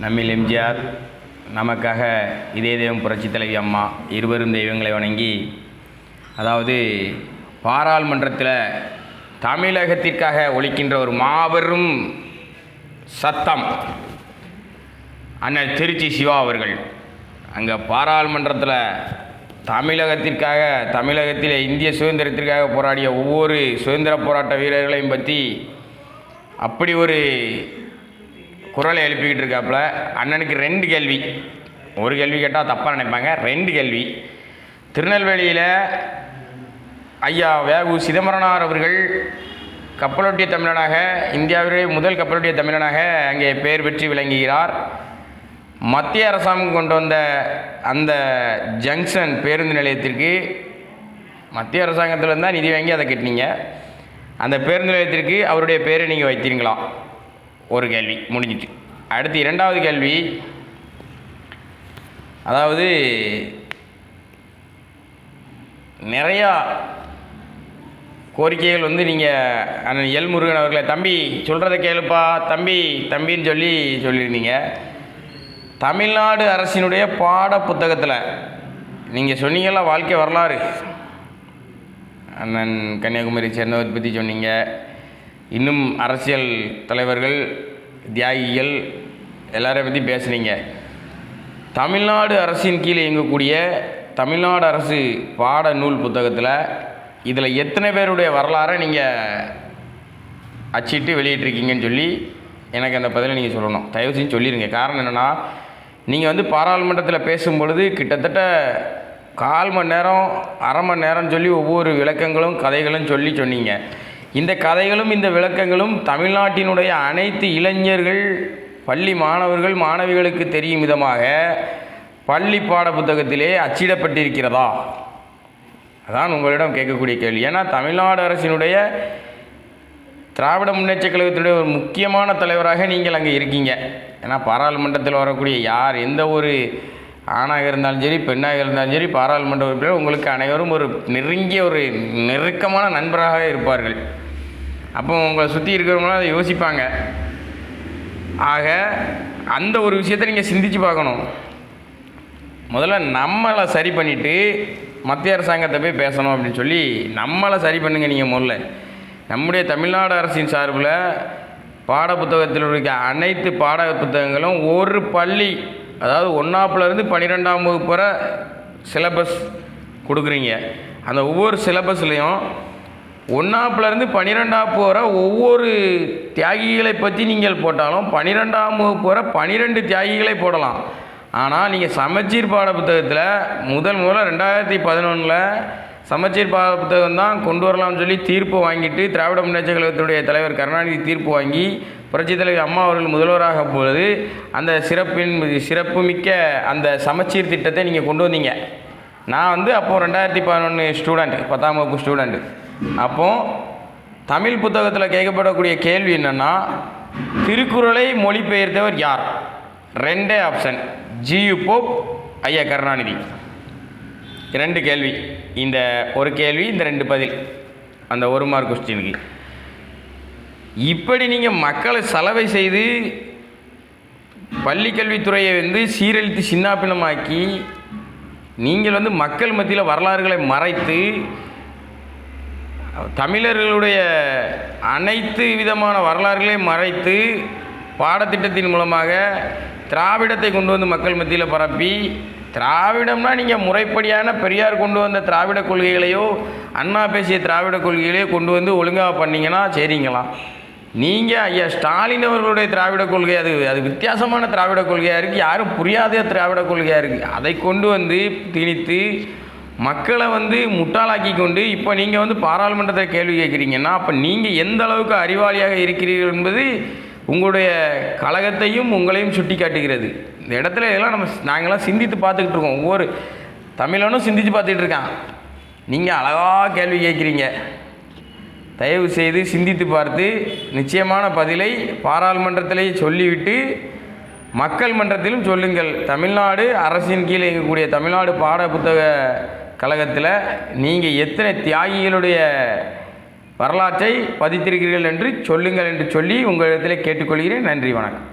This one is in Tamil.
நம்மில் எம்ஜிஆர் நமக்காக இதே தெய்வம் புரட்சி தலைவி அம்மா இருவரும் தெய்வங்களை வணங்கி அதாவது பாராளுமன்றத்தில் தமிழகத்திற்காக ஒழிக்கின்ற ஒரு மாபெரும் சத்தம் அண்ணன் திருச்சி சிவா அவர்கள். அங்கே பாராளுமன்றத்தில் தமிழகத்திற்காக தமிழகத்தில் இந்திய சுதந்திரத்திற்காக போராடிய ஒவ்வொரு சுதந்திர போராட்ட வீரர்களையும் பற்றி அப்படி ஒரு குரலை எழுப்பிக்கிட்டு இருக்காப்புல. அண்ணனுக்கு ரெண்டு கேள்வி. ஒரு கேள்வி கேட்டால் தப்பாக நினைப்பாங்க. ரெண்டு கேள்வி. திருநெல்வேலியில் ஐயா வேகு சிதம்பரனார் அவர்கள் கப்பலோட்டிய தமிழனாக இந்தியாவிலே முதல் கப்பலோட்டிய தமிழனாக அங்கே பெயர் பெற்று விளங்குகிறார். மத்திய அரசாங்கம் கொண்டு வந்த அந்த ஜங்ஷன் பேருந்து நிலையத்திற்கு மத்திய அரசாங்கத்தில் தான் நிதி வாங்கி அதை கட்டினீங்க. அந்த பேருந்து நிலையத்திற்கு அவருடைய பேரை நீங்கள் வைத்தீங்களா ஒரு கேள்வி முடிஞ்சிட்டு அடுத்து இரண்டாவது கேள்வி. அதாவது நிறையா கோரிக்கைகள் வந்து நீங்கள் அண்ணன் எல் முருகன் அவர்களை தம்பி சொல்கிறத கேளுப்பா தம்பி தம்பின்னு சொல்லி சொல்லியிருந்தீங்க. தமிழ்நாடு அரசினுடைய பாட புத்தகத்தில் நீங்கள் சொன்னீங்களா வாழ்க்கை வரலாறு. அண்ணன் கன்னியாகுமரி சேர்ந்தவர் பற்றி சொன்னீங்க. இன்னும் அரசியல் தலைவர்கள் தியாகிகள் எல்லாரையும் பற்றி பேசுனீங்க. தமிழ்நாடு அரசின் கீழே இயங்கக்கூடிய தமிழ்நாடு அரசு பாட நூல் புத்தகத்தில் இதில் எத்தனை பேருடைய வரலாறை நீங்கள் அச்சிட்டு வெளியிட்டிருக்கீங்கன்னு சொல்லி எனக்கு அந்த பதிலை நீங்கள் சொல்லணும். தயவு செஞ்சு சொல்லிடுங்க காரணம் என்னென்னா நீங்கள் வந்து பாராளுமன்றத்தில் பேசும்பொழுது கிட்டத்தட்ட கால் மணி நேரம் அரை மணி நேரம் சொல்லி ஒவ்வொரு விளக்கங்களும் கதைகளும் சொல்லி சொன்னீங்க. இந்த கதைகளும் இந்த விளக்கங்களும் தமிழ்நாட்டினுடைய அனைத்து இளைஞர்கள் பள்ளி மாணவர்கள் மாணவிகளுக்கு தெரியும் விதமாக பள்ளி பாட புத்தகத்திலே அச்சிடப்பட்டிருக்கிறதா? அதான் உங்களிடம் கேட்கக்கூடிய கேள்வி. ஏன்னா தமிழ்நாடு அரசினுடைய திராவிட முன்னேற்ற கழகத்தினுடைய ஒரு முக்கியமான தலைவராக நீங்கள் அங்கே இருக்கீங்க. ஏன்னா பாராளுமன்றத்தில் வரக்கூடிய யார் எந்த ஒரு ஆணாக இருந்தாலும் சரி பெண்ணாக இருந்தாலும் சரி பாராளுமன்ற உறுப்பினர் உங்களுக்கு அனைவரும் ஒரு நெருங்கிய ஒரு நெருக்கமான நண்பராக இருப்பார்கள். அப்போ உங்களை சுற்றி இருக்கிறவங்களாம் அதை யோசிப்பாங்க. ஆக அந்த ஒரு விஷயத்தை நீங்கள் சிந்திச்சு பார்க்கணும். முதல்ல நம்மளை சரி பண்ணிவிட்டு மத்திய அரசாங்கத்தை போய் பேசணும் அப்படின்னு சொல்லி நம்மளை சரி பண்ணுங்கள் நீங்கள் முதல்ல. நம்முடைய தமிழ்நாடு அரசின் சார்பில் பாட புத்தகத்தில் இருக்க அனைத்து பாட புத்தகங்களும் ஒரு பள்ளி அதாவது ஒன்றாப்புலேருந்து பன்னிரெண்டாம் வகுப்பு வரை சிலபஸ் கொடுக்குறீங்க. அந்த ஒவ்வொரு சிலபஸ்லேயும் ஒன்றாப்புலேருந்து பன்னிரெண்டாப்பு வர ஒவ்வொரு தியாகிகளை பற்றி நீங்கள் போட்டாலும் பன்னிரெண்டாம் வகுப்பு வர பன்னிரெண்டு தியாகிகளை போடலாம். ஆனால் நீங்கள் சமச்சீர் பாட புத்தகத்தில் முதல் முதல்ல ரெண்டாயிரத்தி பதினொன்றில் சமச்சீர் பாட புத்தகம் தான் கொண்டு வரலாம்னு சொல்லி தீர்ப்பு வாங்கிட்டு திராவிட முன்னேற்ற கழகத்தினுடைய தலைவர் கருணாநிதி தீர்ப்பு வாங்கி புரட்சி தலைவர் அம்மா அவர்கள் முதல்வராக பொழுது அந்த சிறப்பின் சிறப்புமிக்க அந்த சமச்சீர் திட்டத்தை நீங்கள் கொண்டு வந்தீங்க. நான் வந்து அப்போது ரெண்டாயிரத்தி பதினொன்று ஸ்டூடெண்ட் பத்தாம் வகுப்பு ஸ்டூடெண்ட்டு அப்போது தமிழ் புத்தகத்தில் கேட்கப்படக்கூடிய கேள்வி என்னென்னா திருக்குறளை மொழிபெயர்த்தவர் யார்? ரெண்டே ஆப்ஷன் ஜியு போப் ஐயா கருணாநிதி. ரெண்டு கேள்வி. இந்த ஒரு கேள்வி இந்த ரெண்டு பதில். அந்த ஒரு மார்க் கொஸ்டினுக்கு இப்படி நீங்கள் மக்களை சலவை செய்து பள்ளிக்கல்வித்துறையை வந்து சீரழித்து சின்னாப்பினமாக்கி நீங்கள் வந்து மக்கள் மத்தியில் வரலாறுகளை மறைத்து தமிழர்களுடைய அனைத்து விதமான வரலாறுகளையும் மறைத்து பாடத்திட்டத்தின் மூலமாக திராவிடத்தை கொண்டு வந்து மக்கள் மத்தியில் பரப்பி திராவிடம்னா நீங்கள் முறைப்படியான பெரியார் கொண்டு வந்த திராவிட கொள்கைகளையோ அண்ணா பேசிய திராவிட கொள்கைகளையோ கொண்டு வந்து ஒழுங்காக பண்ணிங்கன்னா சரிங்களாம் நீங்கள் ஐயா ஸ்டாலின் அவர்களுடைய திராவிட கொள்கை அது அது வித்தியாசமான திராவிட கொள்கையாக இருக்குது யாரும் புரியாத திராவிட கொள்கையாக இருக்குது அதை கொண்டு வந்து திணித்து மக்களை வந்து முட்டாளாக்கி கொண்டு இப்போ நீங்கள் வந்து பாராளுமன்றத்தில் கேள்வி கேட்குறீங்கன்னா அப்போ நீங்கள் எந்த அளவுக்கு அறிவாளியாக இருக்கிறீர்கள் என்பது உங்களுடைய கழகத்தையும் உங்களையும் சுட்டி காட்டுகிறது இந்த இடத்துல இதெல்லாம் நம்ம நாங்களாம் சிந்தித்து பார்த்துக்கிட்டு இருக்கோம். ஒவ்வொரு தமிழனும் சிந்தித்து பார்த்துட்டு இருக்கான். நீங்கள் அழகாக கேள்வி கேட்குறீங்க. தயவு செய்து சிந்தித்து பார்த்து நிச்சயமான பதிலை பாராளுமன்றத்திலேயே சொல்லிவிட்டு மக்கள் மன்றத்திலும் சொல்லுங்கள். தமிழ்நாடு அரசின் கீழே இயங்கக்கூடிய தமிழ்நாடு பாட புத்தக கழகத்தில் நீங்கள் எத்தனை தியாகிகளுடைய வரலாற்றை பதித்திருக்கிறீர்கள் என்று சொல்லுங்கள் என்று சொல்லி உங்களிடத்தில் கேட்டுக்கொள்கிறேன். நன்றி வணக்கம்.